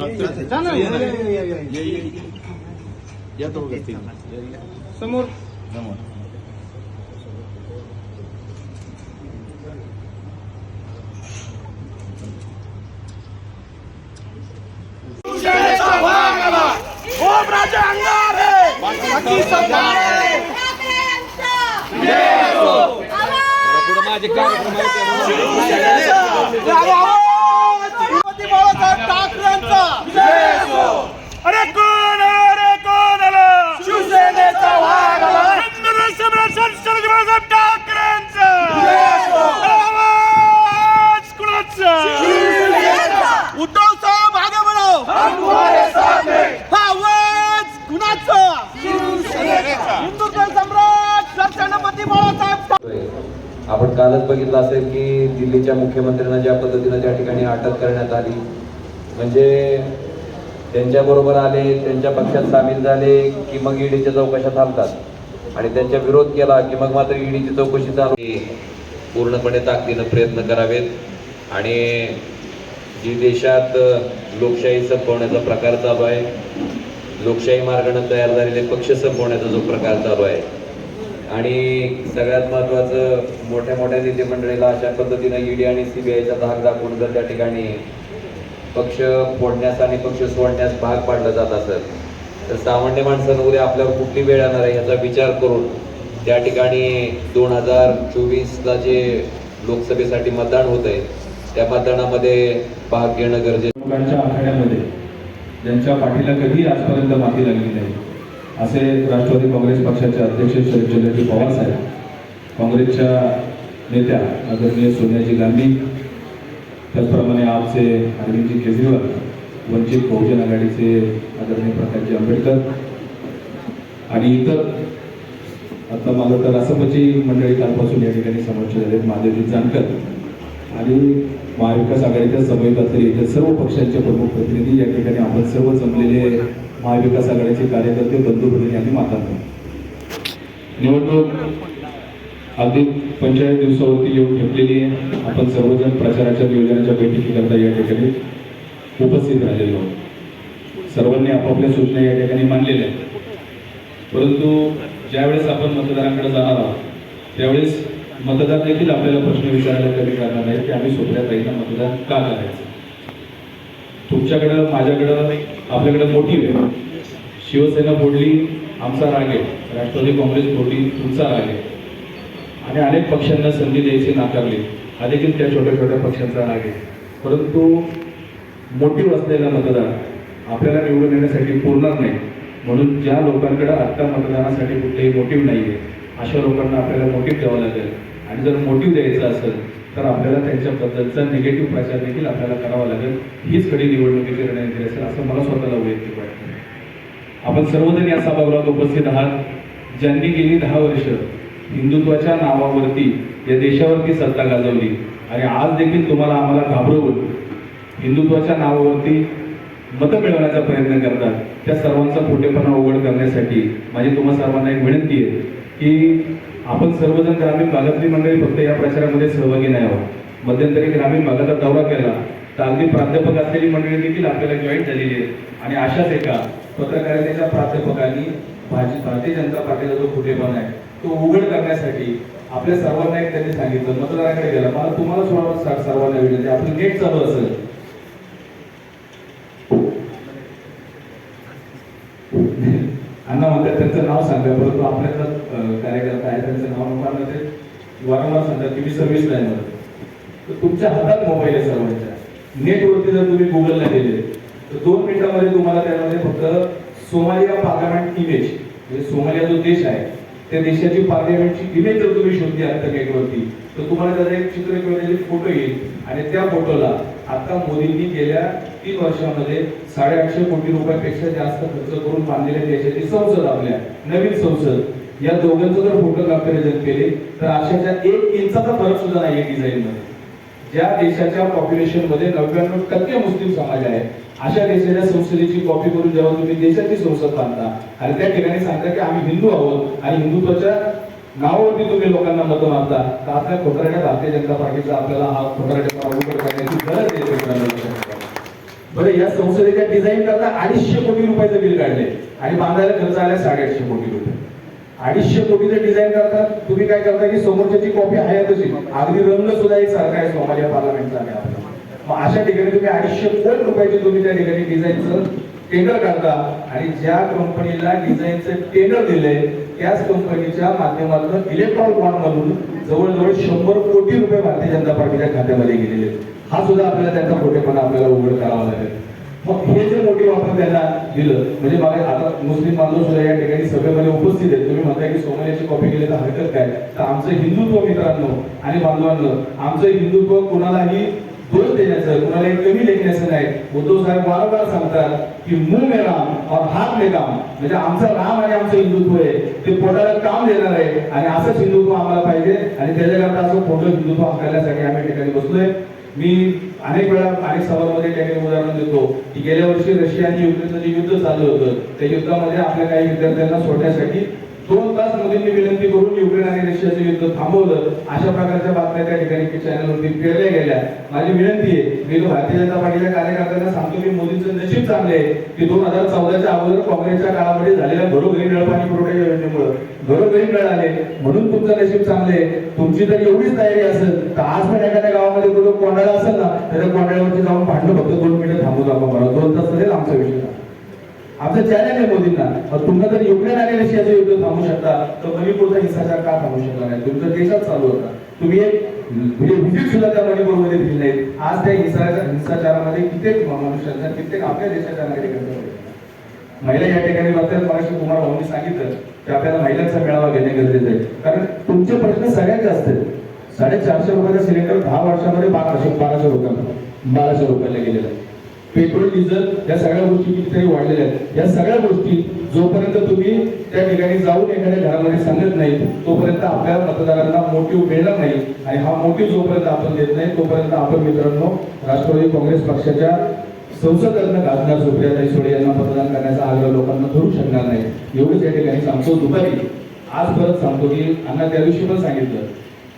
ये तो समोर समोर पुढे माझे कार्यक्रम अरे कोण अरे कोण आला शिवसेनेचा वाघ आला सम्राट शरद बाळासाहेब ठाकरेंचा आवाज कुणाचा उद्धव साहेब मागे म्हणो हा आवाज कुणाचा हिंदुत्व सम्राट सरसेनापती बाळासाहेब आपण कालच बघितलं असेल की दिल्लीच्या मुख्यमंत्र्यांना ज्या पद्धतीनं त्या ठिकाणी अटक करण्यात आली म्हणजे त्यांच्याबरोबर आले त्यांच्या पक्षात सामील झाले की मग ईडीच्या चौकशा थांबतात. आणि त्यांच्या विरोध केला की मग मात्र ईडीची चौकशी चालू. पूर्णपणे ताकदीनं प्रयत्न करावेत. आणि जी देशात लोकशाही संपवण्याचा प्रकार चालू आहे लोकशाही मार्गाने तयार झालेले पक्ष संपवण्याचा जो प्रकार चालू आहे आणि सगळ्यात महत्त्वाचं मोठ्या मोठ्या नेते मंडळीला अशा पद्धतीनं ईडी आणि सीबीआयचा धाक दाखवून जर त्या ठिकाणी पक्ष फोडण्यास आणि पक्ष सोडण्यास भाग पाडलं जात असेल तर सामान्य माणसानं उद्या आपल्यावर कुठली वेळ येणार आहे याचा विचार करून त्या ठिकाणी दोन हजार चोवीसला जे लोकसभेसाठी मतदान होत आहे त्या मतदानामध्ये भाग घेणं गरजेचं लोकांच्या आखाड्यामध्ये ज्यांच्या पाठीला कधी आजपर्यंत माती लागली नाही असे राष्ट्रवादी काँग्रेस पक्षाचे अध्यक्ष शरदचंद्रजी पवार साहेब काँग्रेसच्या नेत्या आदरणीय सोनियाजी गांधी त्याचप्रमाणे आपचे अरविंदजी केजरीवाल वंचित बहुजन आघाडीचे आदरणीय प्रकाशजी आंबेडकर आणि इतर. आता माझं तर असंपची मंडळी कालपासून या ठिकाणी समोरचे झालेत महादेवजी जानकर आणि महाविकास आघाडीच्या समवेत असलेले इतर सर्व पक्षांचे प्रमुख प्रतिनिधी या ठिकाणी आपण सर्व जमलेले महाविकास आघाडीचे कार्यकर्ते बंधू भगिनी आणि माता निवडणूक अगदी पंचायत दिवसावरती येऊन घेतलेली आहे. आपण सर्वजण प्रचाराच्या नियोजनाच्या बैठकीकरता या ठिकाणी उपस्थित राहिलेलो आहोत. सर्वांनी आपापल्या सूचना या ठिकाणी मांडलेल्या आहेत. परंतु ज्यावेळेस आपण मतदारांकडे जाणार आहोत त्यावेळेस मतदार देखील आपल्याला प्रश्न विचारायला कमी करणार नाही की आम्ही सोप्या ताईंना मतदान का करायचं? तुमच्याकडं माझ्याकडं आपल्याकडं मोठी आहे शिवसेना फोडली आमचा राग आहे. राष्ट्रवादी काँग्रेस फोडली तुमचा राग आहे. आणि अनेक पक्षांना संधी द्यायची नाकारली. हा देखील त्या छोट्या छोट्या पक्षांचा राग आहे. परंतु मोटिव्ह असलेला मतदार आपल्याला निवडून येण्यासाठी पुरणार नाही. म्हणून ज्या लोकांकडे आत्ता मतदानासाठी कुठलेही मोटिव्ह नाही आहे अशा लोकांना आपल्याला मोटिव्ह द्यावं लागेल. आणि जर मोटिव्ह द्यायचा असेल तर आपल्याला त्यांच्याबद्दलचा निगेटिव्ह प्रचार देखील आपल्याला करावा लागेल. हीच खरी निवडणुकीची रणनीती असेल असं मला स्वतःला वैयक्तिक वाटतं. आपण सर्वजण या सभागृहात उपस्थित आहात. ज्यांनी गेली दहा वर्ष हिंदुत्वाच्या नावावरती या देशावरती सत्ता गाजवली. आणि आज देखील तुम्हाला आम्हाला घाबरवून हिंदुत्वाच्या नावावरती मतं मिळवण्याचा प्रयत्न करतात. त्या सर्वांचा खोटेपणा उघड करण्यासाठी माझी तुम्हा सर्वांना एक विनंती आहे की आपण सर्वजण ग्रामीण भागातली मंडळी फक्त या प्रचारामध्ये सहभागी नाही आहोत. मध्यंतरी ग्रामीण भागाचा दौरा केला तर अगदी प्राध्यापक असलेली मंडळी देखील आपल्याला जॉईन झालेली आहे आणि अशाच एका पत्रकारितेच्या प्राध्यापकांनी भाजी भारतीय जनता पार्टीचा जो खोटेपणा आहे तो उघड करण्यासाठी आपल्या सर्वांना एक त्यांनी सांगितलं मतदाराकडे गेला. मला तुम्हाला सर्व सर्वांना विनंती आपलं नेट चालू असेल अण्णा म्हणतात त्यांचं नाव सांगा. परंतु आपल्याला कार्यकर्ता आहे त्यांचं नाव नको ते वारंवार सांगतात की मी सर्व्हिस नाही म्हणत तर तुमच्या हातात मोबाईल आहे सर्वांच्या. नेटवरती जर तुम्ही गुगलला गेले तर दोन मिनिटामध्ये तुम्हाला त्यामध्ये फक्त सोमालिया पार्लमेंट इमेज म्हणजे सोमालिया जो देश आहे त्या देशाची पार्लमेंटची इमेज जर तुम्ही शोधली आता नेटवरती तर तुम्हाला त्याचा एक चित्र किंवा त्याचे फोटो येईल. आणि त्या फोटोला आता मोदींनी गेल्या तीन वर्षामध्ये साडेआठशे कोटी रुपयापेक्षा जास्त खर्च करून बांधलेल्या देशाची संसद आपल्या नवीन संसद. या दोघांचं जर फोटो कंपॅरिझन केले तर अशाच्या एक इंचाचा फरक सुद्धा नाही डिझाईन मध्ये. ज्या देशाच्या पॉप्युलेशनमध्ये नव्याण्णव टक्के मुस्लिम समाज आहे अशा देशाच्या संसदेची कॉपी करून जेव्हा तुम्ही देशाची संसद बांधता आणि त्या ठिकाणी सांगता की आम्ही हिंदू आहोत आणि हिंदुत्वाच्या नावावरती तुम्ही लोकांना मतं मारता तर आपल्या खोटरड्या भारतीय जनता पार्टीचा आपल्याला हा खोटरड्यापणा करण्याची गरज आहे बरं या संसदेच्या डिझाईन करता अडीचशे कोटी रुपयाचं बिल काढले आणि बांधायला खर्च आला साडेआठशे कोटी रुपये. अडीचशे कोटीचं डिझाईन करता तुम्ही काय करता की समोरच्याची कॉपी आहे तशी. अगदी रंग सुद्धा एक सारखा आहे सोमालिया पार्लमेंटचा मग अशा ठिकाणी तुम्ही अडीचशे कोटी रुपयाची तुम्ही त्या ठिकाणी डिझाईनचं टेंडर काढता आणि ज्या कंपनीला डिझाईनचं टेंडर दिले त्याच कंपनीच्या माध्यमातून इलेक्ट्रॉनिक बॉन्डमधून जवळजवळ शंभर कोटी रुपये भारतीय जनता पार्टीच्या खात्यामध्ये गेलेले हा सुद्धा आपल्याला त्यांचा खोटेपणा आपल्याला उघड करावा लागेल. मग हे जे मोठी आपण त्यांना दिलं म्हणजे मला आता मुस्लिम बांधव सुद्धा या ठिकाणी सभेमध्ये उपस्थित आहेत. तुम्ही म्हणताय की सोमयाची कॉपी केली तर हरकत काय? तर आमचं हिंदुत्व मित्रांनो आणि बांधवांनो आमचं हिंदुत्व कुणालाही दोष देण्याचं कुणालाही कमी लेखण्याचं नाही. उद्धव साहेब वारंवार सांगतात की मुंह मे राम और हात मे काम. म्हणजे आमचं राम आणि आमचं हिंदुत्व आहे. ते पोटाला काम देणार आहे आणि असंच हिंदुत्व आम्हाला पाहिजे आणि त्याच्याकरता असं खोटं हिंदुत्व हाताळण्यासाठी आम्ही या ठिकाणी बसलोय. मी अनेक वेळा अनेक सभांमध्ये त्याने उदाहरण देतो की गेल्या वर्षी रशिया आणि युक्रेनचं जे युद्ध चालू होतं त्या युद्धामध्ये आपल्या काही विद्यार्थ्यांना सोडण्यासाठी दोन तास मोदींनी विनंती करून युक्रेन आणि रशियाचं युद्ध थांबवलं. अशा प्रकारच्या बातम्या त्या ठिकाणी चॅनलवरती पेरल्या गेल्या. माझी विनंती आहे मी भारतीय जनता पार्टीच्या कार्यकर्त्यांना सांगतो की मोदींचं नशीब चांगलं आहे की दोन हजार चौदाच्या अगोदर काँग्रेसच्या काळामध्ये झालेल्या घरोघरी नळपाणी पुरवठा योजनेमुळे. घरोघरी नळ आले म्हणून तुमचं नशीब चांगलं आहे. तुमची जर एवढीच तयारी असेल तर आज पण एखाद्या गावामध्ये कुठं कोंडाळा असेल ना तर कोंडाळ्यावरती जाऊन भांडणं फक्त दोन मिनिटं थांबू आपण मला दोन तास तरी आमचा विषय आमचं चॅलेंज आहे मोदींना? मग जर युक्रेन आणि रशियाचं युद्ध थांबू शकता. तर मणिपूरचा हिंसाचार का थांबू शकला नाही? तुमचा देशात चालू होता. तुम्ही एक म्हणजे व्हिजिट सुद्धा त्या मणिपूरमध्ये दिली नाही आज त्या हिंसाच्या हिंसाचारामध्ये कित्येक मनुष्यांचा कित्येक आपल्या देशाच्या नागरिकांचा महिला या ठिकाणी बघतात मराठी कुमार भाऊंनी सांगितलं की आपल्याला महिलांचा मेळावा घेणे गरजेचं आहे. कारण तुमचे प्रश्न सगळ्यात जास्त आहेत. साडेचारशे रुपयाचा सिलेंडर दहा वर्षामध्ये बाराशे बाराशे रुपयाला बाराशे रुपयाला गेलेला आहे. पेट्रोल डिझेल या सगळ्या गोष्टी कितीतरी वाढलेल्या आहेत. या सगळ्या गोष्टी जोपर्यंत तुम्ही त्या ठिकाणी जाऊन एखाद्या घरामध्ये सांगत नाही तोपर्यंत आपल्या मतदारांना मोटिव्ह मिळणार नाही. आणि हा मोटिव्ह जोपर्यंत आपण देत नाही तोपर्यंत आपण मित्रांनो राष्ट्रवादी काँग्रेस पक्षाच्या संसदरत्न खासदार सुप्रियाताई सुळे यांना मतदान करण्याचा आग्रह लोकांना धरू शकणार नाही. एवढीच या ठिकाणी सांगतो. दुपारी आज परत सांगतो की अण्णा त्या दिवशी पण सांगितलं.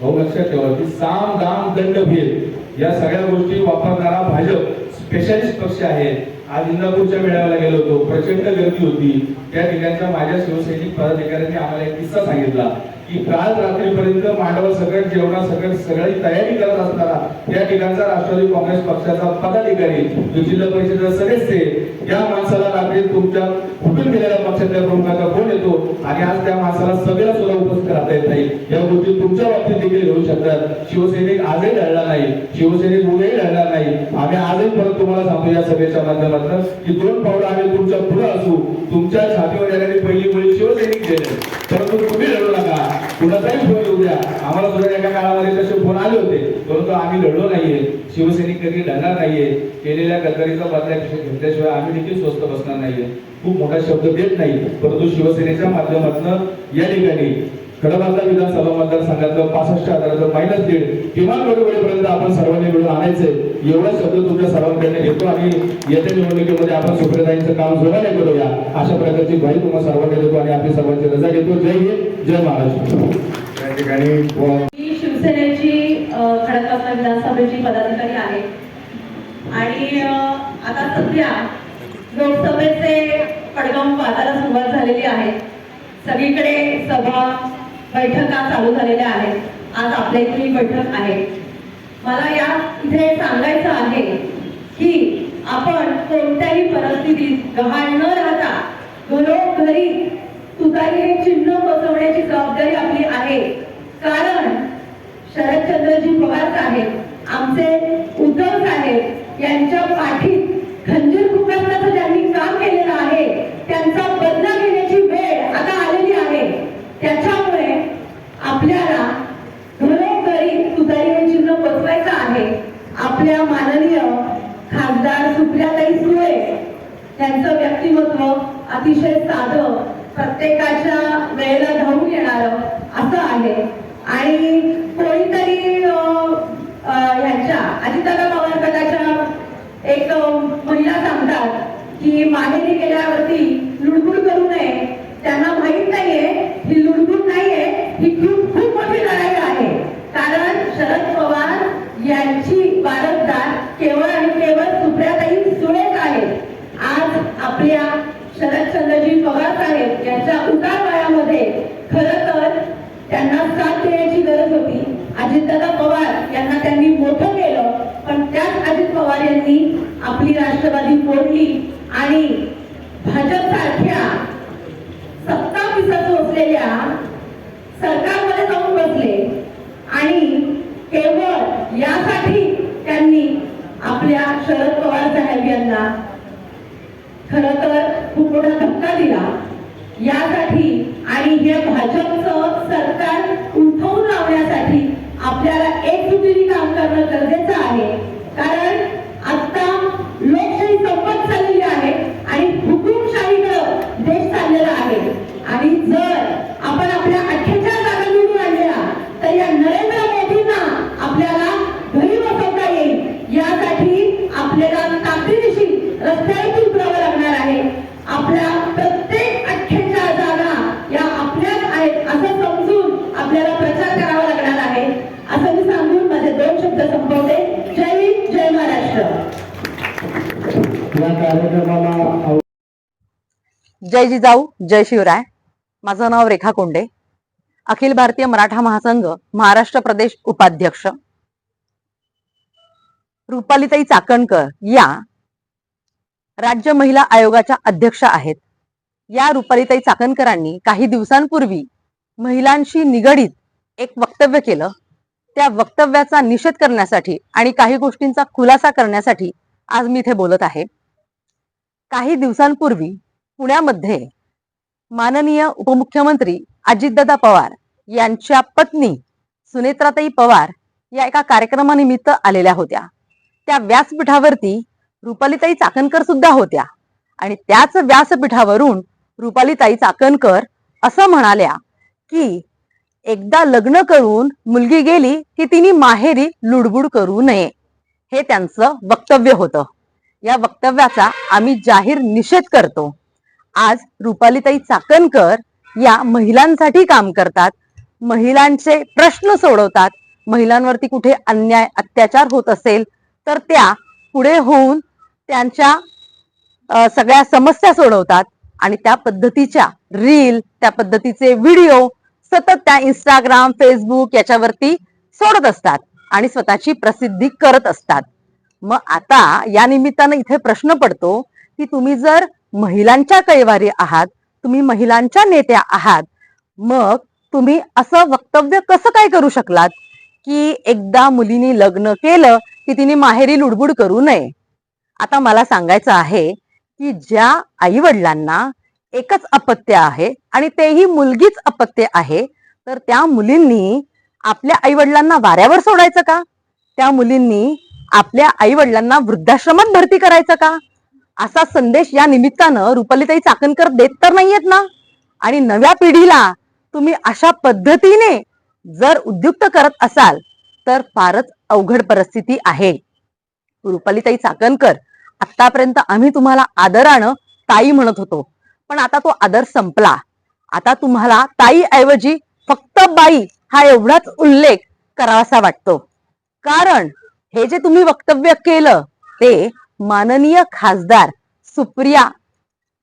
भाऊ लक्षात ठेवा की साम दाम दंड भेद या सगळ्या गोष्टी वापरणारा भाजप स्पेशलिस्ट पक्ष आहेत. आज इंदापूरच्या मेळाव्याला गेलो होतो. प्रचंड गर्दी होती. त्या ठिकाणच्या माझ्या शिवसैनिक पदाधिकाऱ्यांनी आम्हाला एक किस्सा सांगितला की काल रात्रीपर्यंत मांडव सगळं जेवणा सगळं सगळी तयारी करत असताना त्या ठिकाणचा राष्ट्रवादी काँग्रेस पक्षाचा पदाधिकारी जो जिल्हा परिषदेचा सदस्य आहे, या माणसाला रात्री तुमच्या कुठून गेलेल्या पक्षातल्या प्रमुखाचा फोन येतो आणि आज त्या माणसाला सगळ्या येत नाही. या गोष्टी तुमच्या बाबतीत देखील घडू शकतात. शिवसैनिक आजही लढला नाही. शिवसैनिक उद्याही लढणार नाही. आम्ही आजही परत तुम्हाला सांगतो या सभेच्या माध्यमातून की दोन पावलं आम्ही तुमच्यापुढे असू. तुमच्या छातीवर येणारी पहिली मुळे शिवसैनिक गेले. परंतु तुम्ही लढू नका. कुणाचाही फोन येऊ द्या. आम्हाला सुद्धा एका काळामध्ये तसे फोन आले होते. परंतु आम्ही लढलो नाहीये. शिवसैनिक कधी लढणार नाहीये. केलेल्या गद्दारीचा बदला घेतल्याशिवाय आम्ही देखील स्वस्त बसणार नाहीये. खूप मोठा शब्द देत नाही. परंतु शिवसेनेच्या माध्यमातून या ठिकाणी खडबांधा विधानसभा मतदारसंघातलं पासष्ट हजाराचं मायनस दीड किमान वेळेपर्यंत आपण सर्वांनी मिळून आणायचंय एवढा शब्द तुमच्या सर्वांकडे घेतो आणि येत्या निवडणुकीमध्ये आपण सुप्रियाताईंचं काम जोराने करूया. अशा प्रकारची ग्वाही तुम्हाला सर्वांकडे देतो आणि आपली सर्वांची रजा घेतो. जय हिंद जय महाराष्ट्र. या ठिकाणी शिवसेनेची खडकवासला विधानसभेची पदाधिकारी आहे आणि आता सध्या लोकसभेचे पडगाम वाजायला सुरुवात झालेली आहे. सगळीकडे सभा बैठका चालू झालेल्या आहेत. आज आपल्या इथे बैठक आहे. मला या इथे सांगायचं आहे की आपण कोणत्याही परिस्थितीत गहाळ न राहता घरोघरी तुतारी हे चिन्ह बसवण्याची जबाबदारी आपली आहे. कारण शरदचंद्रजी पवार साहेब आमचे उद्धव साहेब यांच्या पाठीत खंजीर खुपसण्याचं ज्यांनी काम केलेलं आहे त्यांचा बदला घेण्याची वेळ आता आलेली आहे त्याच्यामुळे आपल्याला घरोघरी तुतारी हे चिन्ह बसवायचं आहे आपल्या माननीय खासदार सुप्रियाताई सुळे त्यांचं व्यक्तिमत्व अतिशय साधं प्रत्येकाच्या वेळेला धावून येणार असं आहे. आणि कोणीतरी ह्याच्या अं, पवार गटाच्या एक महिला सांगतात की माहेरी गेल्यावरती लुडबुड करू नये. त्यांना माहीत नाहीये ही लुडबुड नाहीये ही खूप खूप मोठी लढाई आहे कारण शरद पवार यांची वारसदार केवळ आणि केवळ सुप्रियाताई आज आपल्या शरदचंद्रजी पवार साहेब यांच्या उतार वयामध्ये खर तर त्यांना साथ देण्याची गरज होती. अजितदादा पवार यांना त्यांनी मोठं केलं पण त्याच अजित पवार यांनी आपली राष्ट्रवादी फोडली आणि भाजप सारख्या सत्ता पिसत असलेल्या सरकारमध्ये जाऊन बसले आणि केवळ यासाठी त्यांनी आपल्या शरद पवार साहेब यांना खर तर खूप मोठा धक्का दिला. यासाठी आणि हे भाजपचं सरकार उठवून लावण्यासाठी आपल्याला एकजुटीने काम करणं गरजेचं आहे. कारण आता लोकशाही संपत चाललेली आहे आणि हुकुमशाहीकडं देश चाललेला आहे. आणि जर आपण आपल्या जय जिजाऊ जय शिवराय. माझं नाव रेखा कोंडे. अखिल भारतीय मराठा महासंघ महाराष्ट्र प्रदेश उपाध्यक्ष. रुपालीताई चाकणकर या राज्य महिला आयोगाच्या अध्यक्ष आहेत. या रुपालीताई चाकणकरांनी काही दिवसांपूर्वी महिलांशी निगडीत एक वक्तव्य केलं. त्या वक्तव्याचा निषेध करण्यासाठी आणि काही गोष्टींचा खुलासा करण्यासाठी आज मी इथे बोलत आहे. काही दिवसांपूर्वी पुण्यामध्ये माननीय उपमुख्यमंत्री अजितदादा पवार यांच्या पत्नी सुनेत्राताई पवार या एका कार्यक्रमानिमित्त आलेल्या होत्या. त्या व्यासपीठावरती रुपालीताई चाकणकर सुद्धा होत्या. आणि त्याच व्यासपीठावरून रुपालीताई चाकणकर असं म्हणाल्या की एकदा लग्न करून मुलगी गेली की तिने माहेरी लुडबुड करू नये. हे त्यांचं वक्तव्य होतं. या वक्तव्याचा आम्ही जाहीर निषेध करतो. आज रुपालीताई चाकणकर या महिलांसाठी काम करतात. महिलांचे प्रश्न सोडवतात. महिलांवरती कुठे अन्याय अत्याचार होत असेल तर त्या पुढे होऊन त्यांच्या सगळ्या समस्या सोडवतात. आणि त्या पद्धतीच्या रील त्या पद्धतीचे व्हिडिओ सतत त्या इंस्टाग्राम फेसबुक याच्यावरती सोडत असतात आणि स्वतःची प्रसिद्धी करत असतात. मग आता या निमित्तानं इथे प्रश्न पडतो की तुम्ही जर महिलांच्या कैवारी आहात तुम्ही महिलांच्या नेत्या आहात मग तुम्ही असं वक्तव्य कसं काय करू शकलात? की एकदा मुलीने लग्न केलं की तिने माहेरी लुडबुड करू नये. आता मला सांगायचं आहे की ज्या आई वडिलांना एकच अपत्य आहे आणि तेही मुलगीच अपत्य आहे तर त्या मुलींनी आपल्या आई वडिलांना वाऱ्यावर सोडायचं का? त्या मुलींनी आपल्या आई वडिलांना वृद्धाश्रमात भरती करायचं का? असा संदेश या निमित्तानं रुपालीताई चाकणकर देत तर नाहीयेत ना? आणि नव्या पिढीला तुम्ही अशा पद्धतीने जर उद्युक्त करत असाल तर फारच अवघड परिस्थिती आहे. रुपालीताई चाकणकर आतापर्यंत आम्ही तुम्हाला आदरानं ताई म्हणत होतो. पण आता तो आदर संपला. आता तुम्हाला ताई ऐवजी फक्त बाई हा एवढाच उल्लेख करावासा वाटतो. कारण हे जे तुम्ही वक्तव्य केलं ते माननीय खासदार सुप्रिया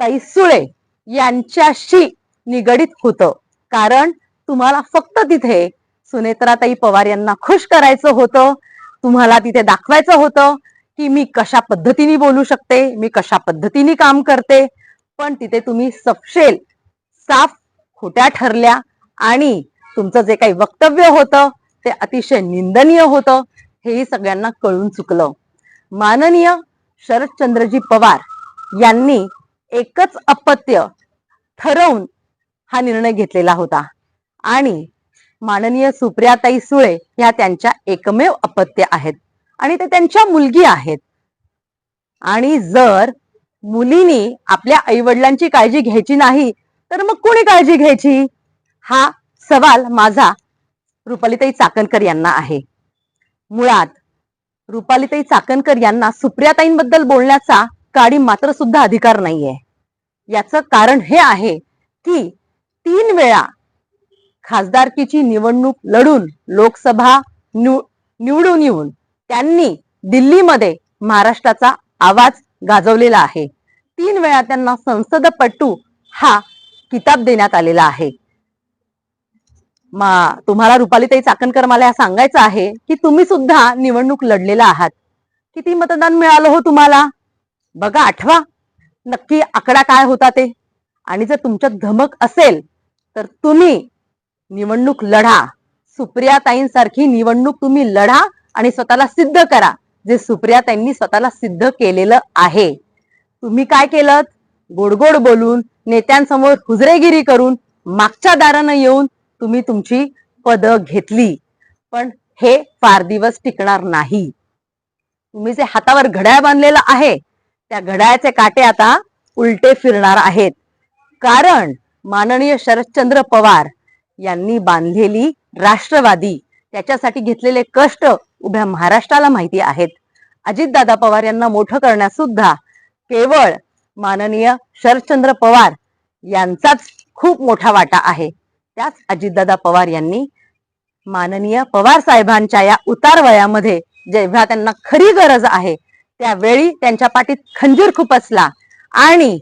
तैसुळे सुळे यांच्याशी निगडीत होतं. कारण तुम्हाला फक्त तिथे सुनेत्राताई पवार यांना खुश करायचं होतं. तुम्हाला तिथे दाखवायचं होतं की मी कशा पद्धतीने बोलू शकते मी कशा पद्धतीने काम करते. पण तिथे तुम्ही सपशेल साफ खोट्या ठरल्या आणि तुमचं जे काही वक्तव्य होतं ते अतिशय निंदनीय होतं. हेही सगळ्यांना कळून चुकलं. माननीय शरदचंद्रजी पवार यांनी एकच अपत्य ठरवून हा निर्णय घेतलेला होता. आणि माननीय सुप्रियाताई सुळे ह्या त्यांच्या एकमेव अपत्य आहेत. आणि ते त्यांच्या मुलगी आहेत. आणि जर मुलीनी आपल्या आईवडिलांची काळजी घ्यायची नाही तर मग कोणी काळजी घ्यायची? हा सवाल माझा रुपालीताई चाकणकर यांना आहे. मुळात रुपालीताई चाकणकर यांना सुप्रियाताईंबद्दल बोलण्याचा काडी मात्र सुद्धा अधिकार नाहीये. याचं कारण हे आहे की तीन वेळा खासदारकीची निवडणूक लढून लोकसभा निव- निवडून येऊन त्यांनी दिल्लीमध्ये महाराष्ट्राचा आवाज गाजवलेला आहे. तीन वेळा त्यांना संसदपटू हा किताब देण्यात आलेला आहे. तुम्हाला रुपालीताई चाकणकर मला सांगायचं आहे की तुम्ही सुद्धा निवडणूक लढलेला आहात. किती मतदान मिळालं हो तुम्हाला? बघा आठवा. नक्की आकडा काय होता ते? आणि जर तुमच्यात धमक असेल तर तुम्ही निवडणूक लढा. सुप्रियाताईंसारखी निवडणूक तुम्ही लढा आणि स्वतःला सिद्ध करा जे सुप्रियाताईंनी स्वतःला सिद्ध केलेलं आहे. तुम्ही काय केलं गोडगोड बोलून नेत्यांसमोर हुजरेगिरी करून मागच्या दारानं येऊन तुम्ही तुमची पद घेतली पण हे फार दिवस टिकणार नाही. तुम्ही जे हातावर घड्याळ बांधलेलं आहे त्या घड्याळाचे काटे आता उलटे फिरणार आहेत. कारण माननीय शरदचंद्र पवार यांनी बांधलेली राष्ट्रवादी त्याच्यासाठी घेतलेले कष्ट उभ्या महाराष्ट्राला माहिती आहेत. अजितदादा पवार यांना मोठं करण्यास सुद्धा केवळ माननीय शरदचंद्र पवार यांचाच खूप मोठा वाटा आहे. त्याच अजितदादा पवार यांनी माननीय पवार साहेबांच्या या उतार वयामध्ये जेव्हा त्यांना खरी गरज आहे त्यावेळी त्यांच्या पाठीत खंजीर खुपसला आणि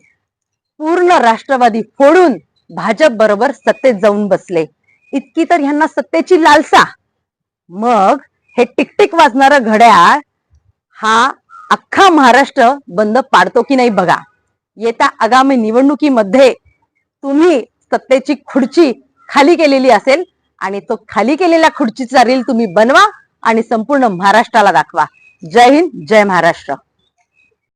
पूर्ण राष्ट्रवादी फोडून भाजप बरोबर सत्तेत जाऊन बसले. इतकी तर ह्यांना सत्तेची लालसा. मग हे टिकटिक वाजणारं घड्याळ हा अख्खा महाराष्ट्र बंद पाडतो की नाही बघा. येत्या आगामी निवडणुकीमध्ये तुम्ही सत्तेची खुर्ची खाली केलेली असेल आणि तो खाली केलेल्या खुर्चीचा रील तुम्ही बनवा आणि संपूर्ण महाराष्ट्राला दाखवा. जय हिंद जय महाराष्ट्र.